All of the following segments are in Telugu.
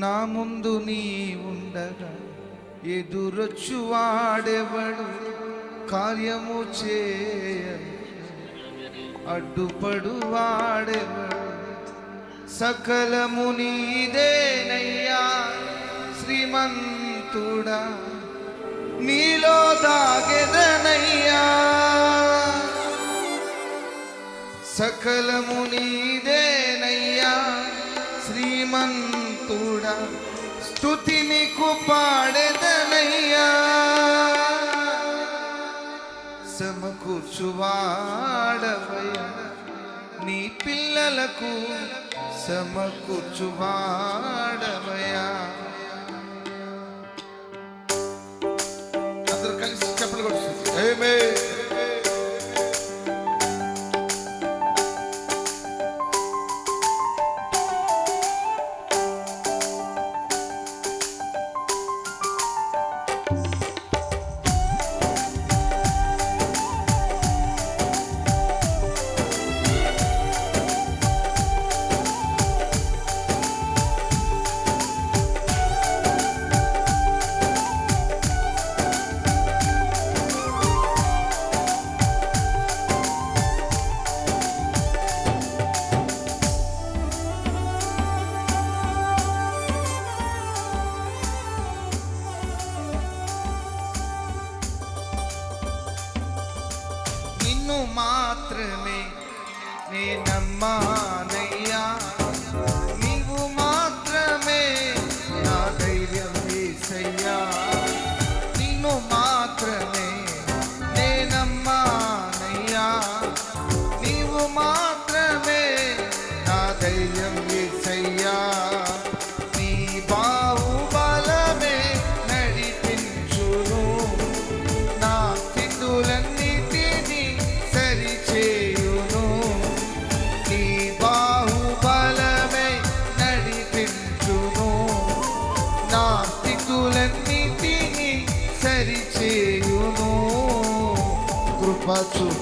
నా ముందు నీ ఉండగా ఎదురొచ్చు వాడెవడు కార్యము చేయ అడ్డుపడు వాడెవడు సకలము నీదేనయ్యా శ్రీమంతుడా నీలో దాగెదనయ్యా. సకలము నీదేనయ్యా కూడా స్థుతి నీకు పాడెదనయ్యా. సమకూర్చువాడవయ్యా. నీ పిల్లలకు సమకూర్చువాడవయ్యా. అందరూ కలిసి చెప్పలు కొడుతుంది ఏమే विष्णु मात्र में नम्मा नैया।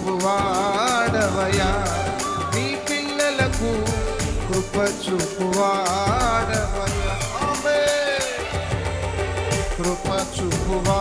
చూపువాడవయా నీ పిల్లలకు కృప చూపువాడవయా కృప చూపువా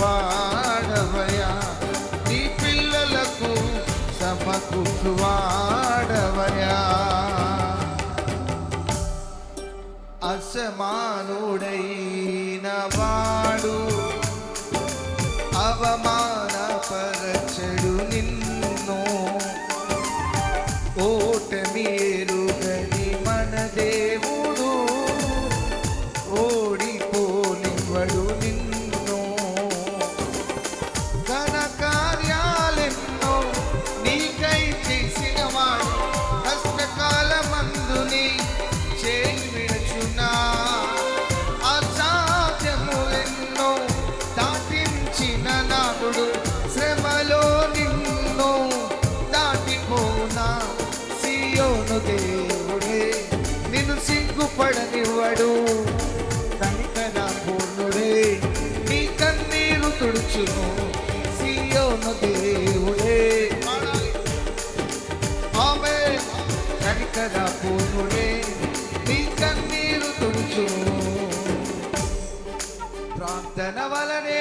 వాడవయా నీ పిల్లలకు సమకూర్చు వాడవయా అసమానుడైన వాడు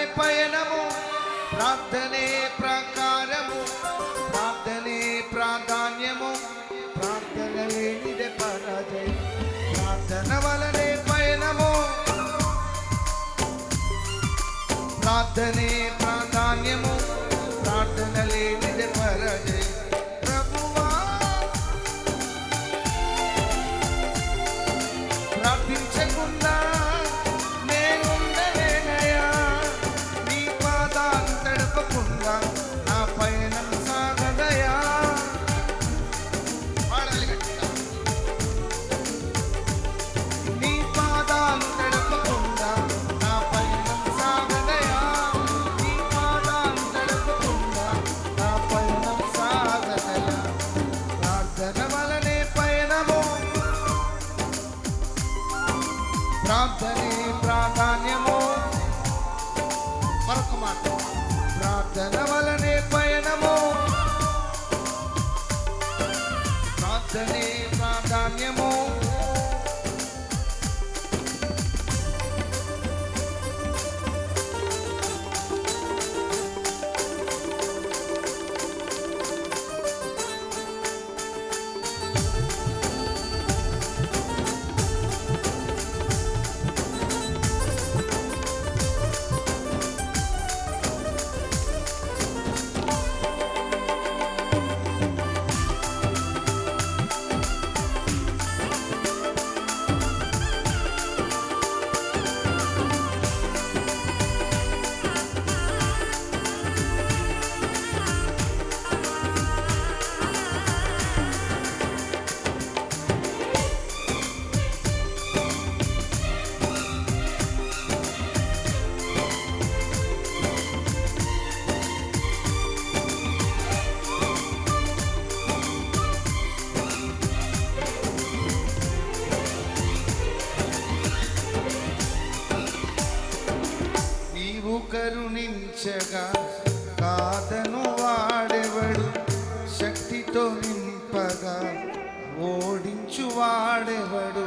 పయనము ప్రార్థనే ప్రకారము ప్రార్థనే ప్రాధాన్యము ప్రార్థన లేనిదే పరాజయం. ప్రార్థన వలనే పయనము ప్రార్థనే ప్రాధాన్యము Coca-Cola చెగా కాదను వాడెవడు శక్తితో నింపగా ఓడించు వాడెవడు.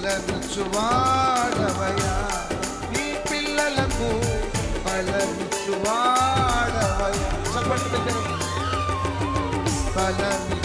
పలమిచ్చు వాడవయా నీ పిల్లలకు పలమిచ్చు వాడవయా చెప్పండి పలమి